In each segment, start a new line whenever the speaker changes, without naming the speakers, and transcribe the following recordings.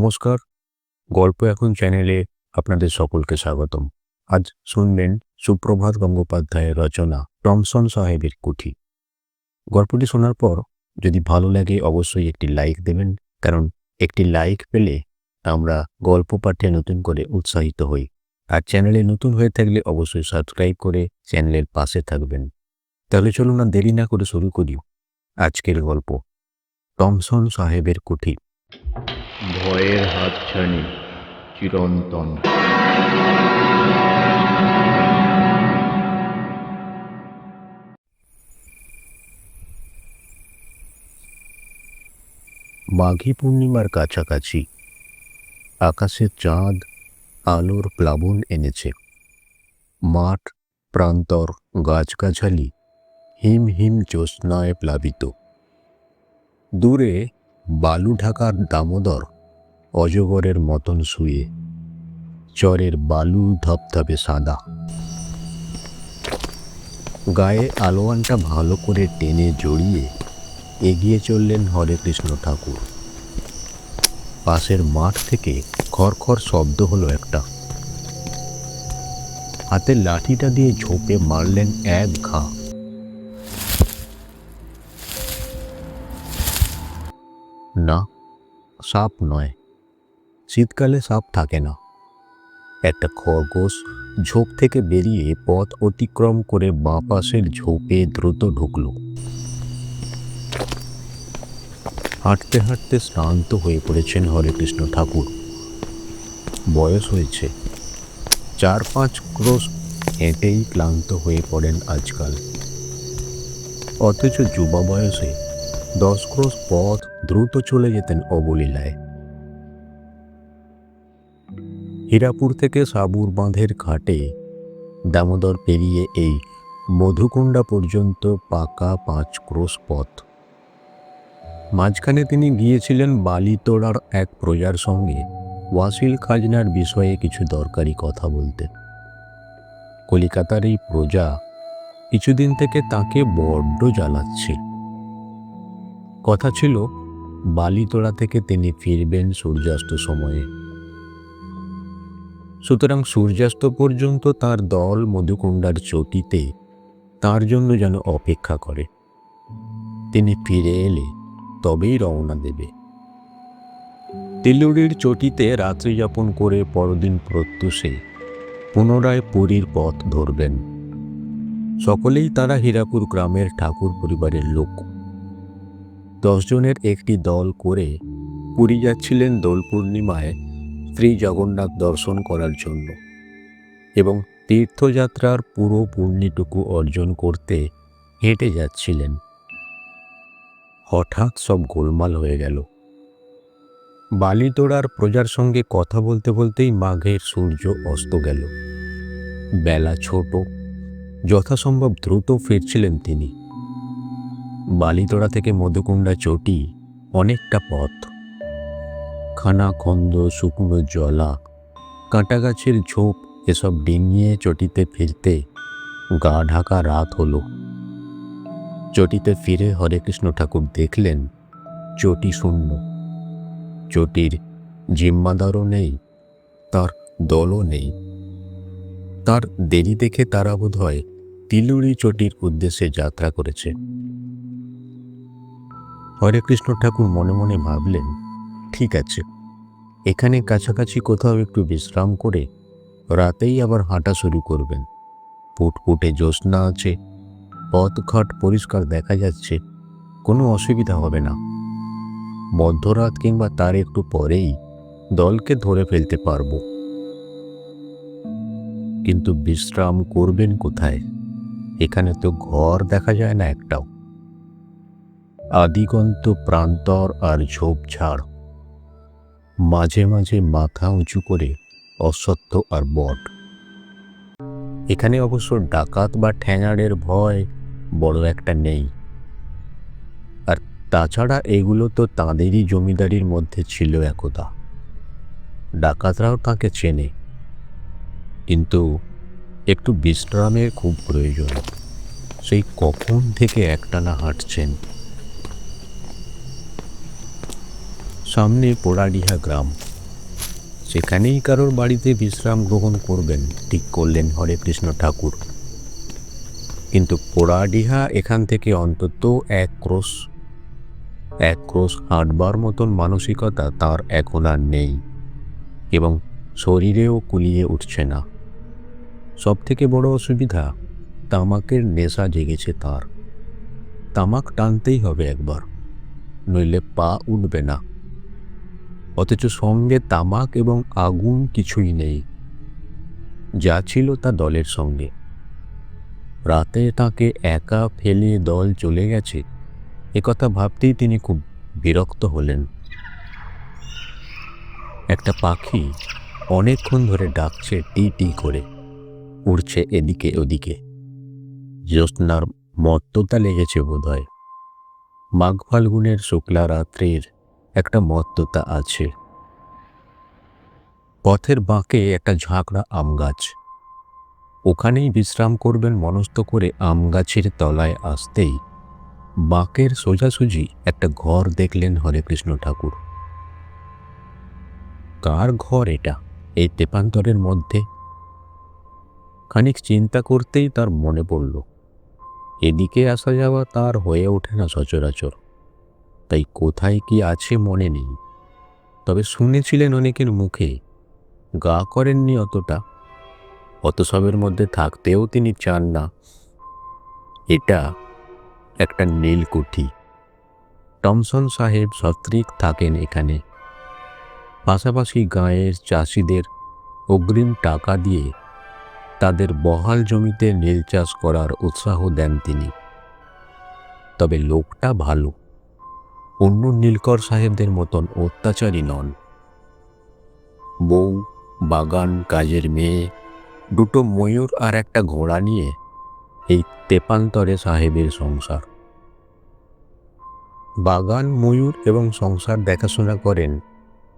নমস্কার। গল্প এখন চ্যানেলে আপনাদের সকলকে স্বাগতম। আজ শুনবেন সুপ্রভাত গঙ্গোপাধ্যায়ের রচনা টমসন সাহেবের কুঠি। গল্পটি শোনার পর যদি ভালো লাগে অবশ্যই একটি লাইক দেবেন, কারণ একটি লাইক পেলে আমরা গল্প পাঠে নতুন করে উৎসাহিত হই। আর চ্যানেলে নতুন হয়ে থাকলে অবশ্যই সাবস্ক্রাইব করে চ্যানেলের পাশে থাকবেন। তাহলে চলুন না দেরি না করে শুরু করি আজকের গল্প। টমসন সাহেবের কুঠি।
ভয়ের হাতছানি চিরন্তন।
মাঘী পূর্ণিমার কাছাকাছি আকাশের চাঁদ আলোর প্লাবন এনেছে। মাঠ, প্রান্তর, গাছগাছালি হিম হিম জ্যোৎস্নায় প্লাবিত। দূরে বালু ঢাকার দামোদর অজগরের মতন শুয়ে। চরের বালু ধপধপে সাদা। গায়ে আলোয়ানটা ভালো করে টেনে জড়িয়ে এগিয়ে চললেন হরেকৃষ্ণ ঠাকুর। পাশের মাঠ থেকে খড়খড় শব্দ হলো একটা। হাতে লাঠিটা দিয়ে ঝোপে মারলেন এক ঘা। না, সাপ নয়। শীতকালে সাপ থাকে না। একটা খরগোশ ঝোপ থেকে বেরিয়ে পথ অতিক্রম করে বাঁ পাশের ঝোপে দ্রুত ঢুকলো। হাঁটতে হাঁটতে শ্রান্ত হয়ে পড়েছেন হরেকৃষ্ণ ঠাকুর। বয়স হয়েছে। চার পাঁচ ক্রোশ হেঁটেই ক্লান্ত হয়ে পড়েন আজকাল। অথচ যুবা বয়সে দশ ক্রোশ পথ দ্রুত চলে যেতেন অবলীলায়। হীরাপুর থেকে সাবুর বাঁধের ঘাটে দামোদর পেরিয়ে এই মধুকুণ্ডা পর্যন্ত পাকা পাঁচ ক্রোশ পথ। মাঝখানে তিনি গিয়েছিলেন বালিতোড়ার এক প্রজার সঙ্গে। ওয়াসিল খাজনার বিষয়ে কিছু দরকারি কথা বলতে। কলিকাতার এই প্রজা কিছুদিন থেকে তাকে বড্ড জ্বালাচ্ছে। কথা ছিল বালিতোড়া থেকে তিনি ফিরবেন সূর্যাস্ত সময়ে। সুতরাং সূর্যাস্ত পর্যন্ত তার দল মধুকুণ্ডার চটিতে তার জন্য যেন অপেক্ষা করে। তিনি ফিরে এলে তবেই রওনা দেবে। তিলুরির চটিতে রাত্রি যাপন করে পরদিন প্রত্যুষে পুনরায় পুরীর পথ ধরবেন। সকলেই তারা হীরাপুর গ্রামের ঠাকুর পরিবারের লোক। দশজনের একটি দল করে পুরী যাচ্ছিলেন দোল পূর্ণিমায় শ্রী জগন্নাথ দর্শন করার জন্য এবং তীর্থযাত্রার পুরো পূর্ণিটুকু অর্জন করতে হেঁটে যাচ্ছিলেন। হঠাৎ সব গোলমাল হয়ে গেল। বালিতোড়ার প্রজার সঙ্গে কথা বলতে বলতেই মাঘের সূর্য অস্ত গেল। বেলা ছোট, যথাসম্ভব দ্রুত ফিরছিলেন তিনি। বালিতোড়া থেকে মধুকুণ্ডা চটি অনেকটা পথ। খানা খন্দ, শুকনো জলা কাঁটা গাছের ঝোপ, এসব ডিঙিয়ে চটিতে ফিরতে গা ঢাকা রাত হলো। চটিতে ফিরে হরেকৃষ্ণ ঠাকুর দেখলেন চটি শূন্য। চটির জিম্মাদারও নেই, তার দলও নেই। তার দেরি দেখে তারা বোধ হয় তিলুরি চটির উদ্দেশ্যে যাত্রা করেছে। হরেকৃষ্ণ ঠাকুর মনে মনে ভাবলেন, ঠিক আছে। এখানে কাছাকাছি কোথাও একটু বিশ্রাম করে রাতেই আবার হাঁটা শুরু করবেন। ফুটফুটে জ্যোৎস্না আছে, পথঘাট পরিষ্কার দেখা যাচ্ছে, কোনো অসুবিধা হবে না। মধ্যরাত কিংবা তার একটু পরেই দলকে ধরে ফেলতে পারব। কিন্তু বিশ্রাম করবেন কোথায়? এখানে তো ঘর দেখা যায় না একটাও। আদিগন্ত প্রান্তর আর ঝোপঝাড় মাঝে মাঝে মাথা উঁচু করে অসত্য আর বট। এখানে অবশ্য ডাকাত বা ঠ্যাঙাড়ের ভয় বড় একটা নেই। আর তাছাড়া এগুলো তো তাঁদেরই জমিদারির মধ্যে ছিল একদা। ডাকাতরাও তাকে চেনে। কিন্তু একটু বিশ্রামের খুব প্রয়োজন। সেই কখন থেকে একটানা হাঁটছেন। সামনে পোড়াডিহা গ্রাম। সেখানেই কারোর বাড়িতে বিশ্রাম গ্রহণ করবেন, ঠিক করলেন হরে কৃষ্ণ ঠাকুর। কিন্তু পোড়াডিহা এখান থেকে অন্তত এক ক্রোশ এক ক্রোশ হাঁটবার মতন মানসিকতা তার এখন আর নেই এবং শরীরেও কুলিয়ে উঠছে না। সব থেকে বড় অসুবিধা তামাকের নেশা জেগেছে তার। তামাক টানতেই হবে একবার, নইলে পা উঠবে না। অথচ সঙ্গে তামাক এবং আগুন কিছুই নেই। যা ছিল তা দলের সঙ্গে। রাতে তাকে একা ফেলে দল চলে গেছে একথা ভাবতেই তিনি খুব বিরক্ত হলেন। একটা পাখি অনেকক্ষণ ধরে ডাকছে টি টি করে, উড়ছে এদিকে ওদিকে। জ্যোৎস্নার মত্ততা লেগেছে বোধহয়। মাঘ ফাল্গুনের শুক্লা রাত্রির একটা মত্ততা আছে। পথের বাঁকে একটা ঝাঁকড়া আম গাছ। ওখানেই বিশ্রাম করবেন মনস্থ করে আম গাছের তলায় আসতেই বাঁকের সোজাসুজি একটা ঘর দেখলেন হরেকৃষ্ণ ঠাকুর। কার ঘর এটা? এই তেপান্তরের মধ্যে? খানিক চিন্তা করতেই তার মনে পড়ল। এদিকে আসা যাওয়া তার হয়ে ওঠে না সচরাচর। তাই কোথায় কি আছে মনে নেই। তবে শুনেছিলেন অনেকের মুখে, গা করেননি অতটা। অত সবের মধ্যে থাকতেও তিনি চান না। এটা একটা নীলকুঠি। টমসন সাহেব সত্রিক থাকেন এখানে। পাশাপাশি গাঁয়ের চাষিদের অগ্রিম টাকা দিয়ে তাদের বহাল জমিতে নীল চাষ করার উৎসাহ দেন তিনি। তবে লোকটা ভালো। অন্য নীলকর সাহেবদের মতন অত্যাচারী নন। বউ, বাগান, কাজের মেয়ে, দুটো ময়ূর আর একটা ঘোড়া নিয়ে এই তেপান্তরে সাহেবের সংসার। বাগান, ময়ূর এবং সংসার দেখাশোনা করেন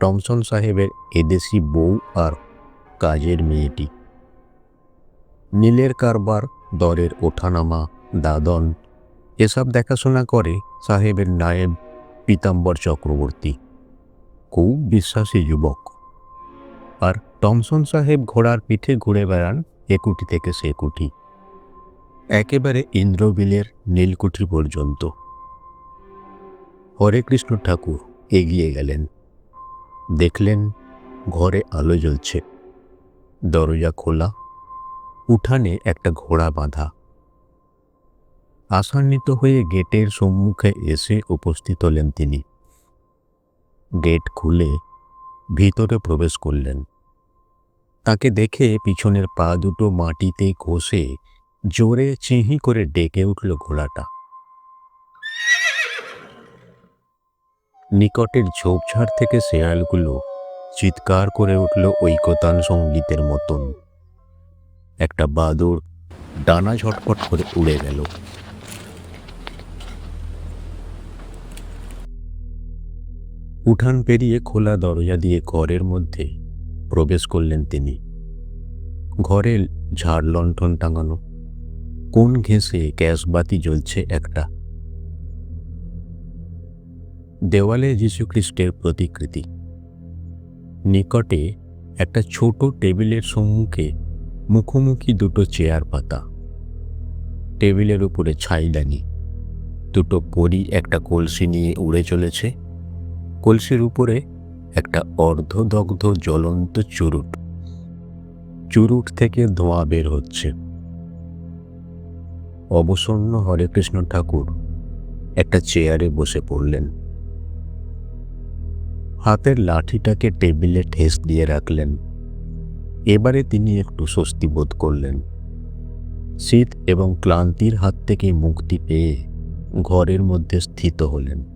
টমসন সাহেবের এদেশি বউ আর কাজের মেয়েটি। নীলের কারবার, দরের ওঠানামা, দাদন, এসব দেখাশোনা করে সাহেবের নায়েব পীতাম্বর চক্রবর্তী। খুব বিশ্বাসী যুবক। আর টমসন সাহেব ঘোড়ার পিঠে ঘুরে বেড়ান একুটি থেকে সে কুটি। একেবারে ইন্দ্রবিলের নীলকুঠি পর্যন্ত। হরে কৃষ্ণ ঠাকুর, এগিয়ে গেলেন। দেখলেন ঘরে আলো জ্বলছে। দরজা খোলা। উঠানে একটা ঘোড়া বাঁধা। আশান্বিত হয়ে গেটের সম্মুখে এসে উপস্থিত হলেন তিনি। গেট খুলে ভিতরে প্রবেশ করলেন। তাকে দেখে পিছনের পা দুটো মাটিতে ঘষে জোরে চিহি করে ডেকে উঠল ঘোড়াটা। নিকটের ঝোপঝাড় থেকে শেয়ালগুলো চিৎকার করে উঠল ঐকতান সঙ্গীতের মতন। একটা বাদর ডানা ঝটপট করে উড়ে গেল। উঠান পেরিয়ে খোলা দরজা দিয়ে ঘরের মধ্যে প্রবেশ করলেন তিনি। ঘরে ঝাড় লণ্ঠন টাঙানো, কোন ঘেঁষে গ্যাসবাতি জ্বলছে একটা। দেওয়ালে যীশুখ্রিস্টের প্রতিকৃতি। নিকটে একটা ছোট টেবিলের সম্মুখে মুখোমুখি দুটো চেয়ার পাতা। টেবিলের উপরে ছাইদানি দুটো পরি, একটা কলসি নিয়ে উড়ে চলেছে। কলসির উপরে একটা অর্ধদগ্ধ জ্বলন্ত চুরুট। চুরুট থেকে ধোঁয়া বের হচ্ছে। অবসন্ন হরেকৃষ্ণ ঠাকুর একটা চেয়ারে বসে পড়লেন। হাতের লাঠিটাকে টেবিলে ঠেস দিয়ে রাখলেন। এবারে তিনি একটু স্বস্তি বোধ করলেন। শীত এবং ক্লান্তির হাত থেকে মুক্তি পেয়ে ঘরের মধ্যে স্থিত হলেন।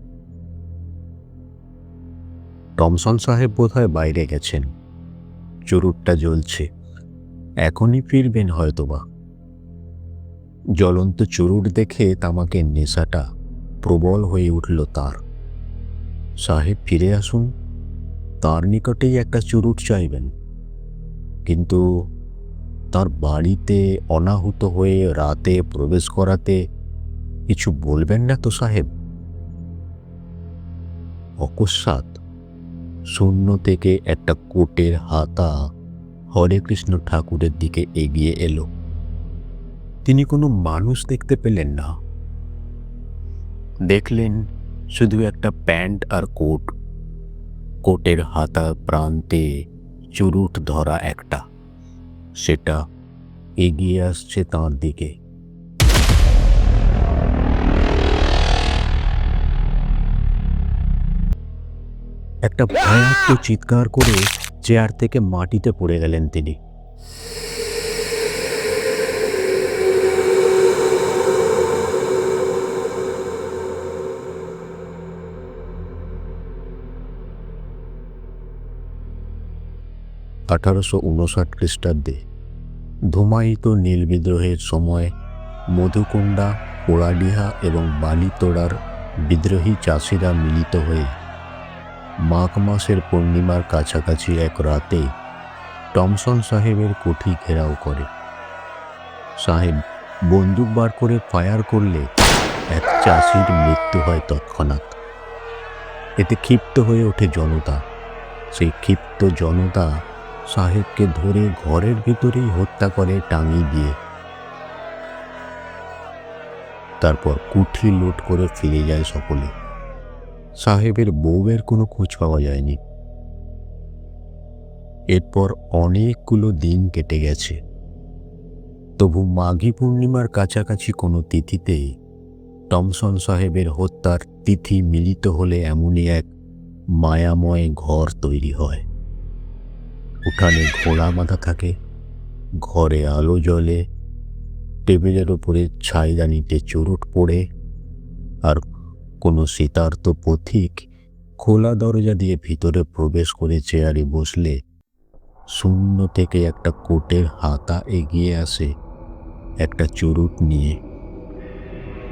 টমসন সাহেব বোধহয় বাইরে গেছেন। চুরুটটা জ্বলছে। এখনই ফিরবেন হয়তোবা। জ্বলন্ত চুরুট দেখে তামাকের নেশাটা প্রবল হয়ে উঠল তার। সাহেব ফিরে আসুন। তার নিকটেই একটা চুরুট চাইবেন। কিন্তু তার বাড়িতে অনাহুত হয়ে রাতে প্রবেশ করাতে কিছু বলবেন না তো সাহেব? অকস্মাৎ শূন্য থেকে একটা কোটের হাতা হরে কৃষ্ণ ঠাকুরের দিকে এগিয়ে এলো। তিনি কোনো মানুষ দেখতে পেলেন না। দেখলেন শুধু একটা প্যান্ট আর কোট। কোটের হাতা প্রান্তে চুরুট ধরা একটা। সেটা এগিয়ে আসছে তাঁর দিকে। একটা ভয়াক্ত চিৎকার করে চেয়ার থেকে মাটিতে পড়ে গেলেন তিনি। আঠারোশো উনষাট খ্রিস্টাব্দে ধুমায়িত নীল বিদ্রোহের সময় মধুকুণ্ডা পোড়াডিহা এবং বালিতোড়ার বিদ্রোহী চাষিরা মিলিত হয়ে মাঘ মাসের পূর্ণিমার কাছাকাছি এক রাতে টমসন সাহেবের কুঠি ঘেরাও করে। সাহেব, বন্দুক বার করে ফায়ার করলে এক চাষির মৃত্যু হয় তৎক্ষণাৎ। এতে ক্ষিপ্ত হয়ে ওঠে জনতা। সেই ক্ষিপ্ত জনতা সাহেবকে ধরে ঘরের ভিতরেই হত্যা করে, টাঙিয়ে দিয়ে। তারপর কুঠি লুট করে ফিরে যায় সকলে। সাহেবের বউয়ের কোনো খোঁজ পাওয়া যায়নি। এরপর অনেকগুলো দিন কেটে গেছে। তবু মাঘী পূর্ণিমার কাছাকাছি কোনো তিথিতে টমসন সাহেবের হত্যার তিথি মিলিত হলে এমনই এক মায়াময় ঘর তৈরি হয়। উঠানে ঘোড়া মাথা থাকে, ঘরে আলো জ্বলে, টেবিলের ওপরে ছাইদানিতে চুরুট পড়ে, আর কোনো শীতার্ত পথিক খোলা দরজা দিয়ে ভিতরে প্রবেশ করে চেয়ারে বসলে শূন্য থেকে একটা কোটের হাতা এগিয়ে আসে একটা চুরুট নিয়ে।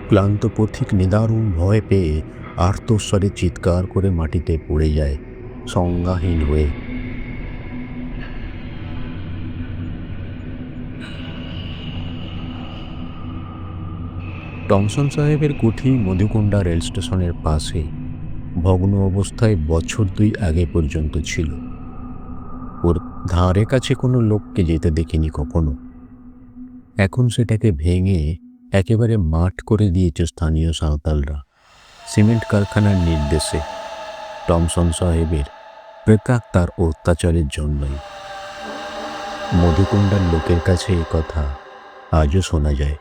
ক্লান্ত পথিক নিদারুণ ভয় পেয়ে আর্তস্বরে চিৎকার করে মাটিতে পড়ে যায়, সংজ্ঞাহীন হয়ে টমসন সাহেবের কুঠি মধুকুণ্ডা রেল স্টেশনের পাশে ভগ্ন অবস্থায় বছর দুই আগে পর্যন্ত ছিল। ওর ধারে কাছে কোনো লোককে যেতে দেখিনি কখনো। এখন সেটাকে ভেঙে একেবারে মাঠ করে দিয়েছে স্থানীয় সাঁওতালরা। সিমেন্ট কারখানার নির্দেশে টমসন সাহেবের প্রেতাত্মার অত্যাচারের জন্যই। মধুকুণ্ডার লোকের কাছে এ কথা আজও শোনা যায়।